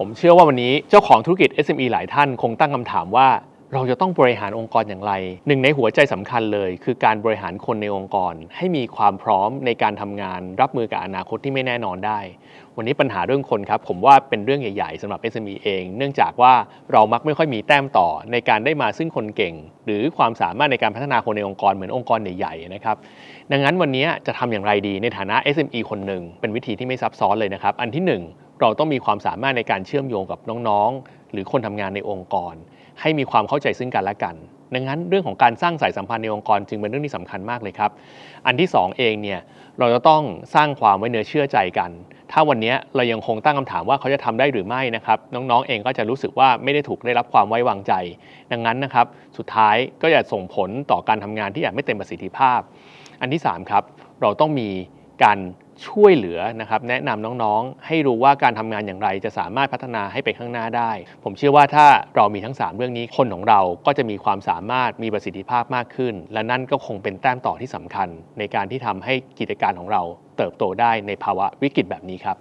ผมเชื่อว่าวันนี้เจ้าของธุรกิจ SME หลายท่านคงตั้งคำถามว่า เราจะต้องบริหารองค์กรอย่างไร หนึ่งในหัวใจสำคัญเลย คือการบริหารคนในองค์กร ให้มีความพร้อมในการทำงาน รับมือกับอนาคตที่ไม่แน่นอนได้ วันนี้ปัญหาเรื่องคนครับ ผมว่าเป็นเรื่องใหญ่ๆสำหรับ SME เอง เนื่องจากว่าเรามักไม่ค่อยมีแต้มต่อ ในการได้มาซึ่งคนเก่ง หรือความสามารถในการพัฒนาคนในองค์กรเหมือนองค์กรใหญ่ๆนะครับดังนั้นวันนี้จะทำอย่างไรดีในฐานะ SME คนหนึ่งเป็นวิธีที่ไม่ซับซ้อนเลยนะครับอันที่หนึ่ง เราต้องมีความสามารถในการเชื่อมโยงกับน้องๆ หรือคนทำงานในองค์กร ให้มีความเข้าใจซึ่งกันและกัน ดังนั้นเรื่องของการสร้างสายสัมพันธ์ในองค์กรจึงเป็นเรื่องที่สำคัญมากเลยครับ อันที่สองเองเนี่ยเราจะต้องสร้างความไว้เนื้อเชื่อใจกัน ถ้าวันนี้เรายังคงตั้งคำถามว่าเขาจะทำได้หรือไม่นะครับน้องๆเองก็จะรู้สึกว่าไม่ได้ถูกได้รับความไว้วางใจ ดังนั้นนะครับสุดท้ายก็จะส่งผลต่อการทำงานที่อาจไม่เต็มประสิทธิภาพ อันที่3ครับเราต้องมีการ ช่วยเหลือนะครับแนะนำน้องๆ ให้รู้ว่าการทำงานอย่างไรจะสามารถพัฒนาให้ไปข้างหน้าได้ ผมเชื่อว่าถ้าเรามีทั้ง 3 เรื่องนี้คนของเราก็จะมีความสามารถมีประสิทธิภาพมากขึ้น และนั่นก็คงเป็นแต้มต่อที่สำคัญ ในการที่ทำให้กิจการของเราเติบโตได้ในภาวะวิกฤตแบบนี้ครับ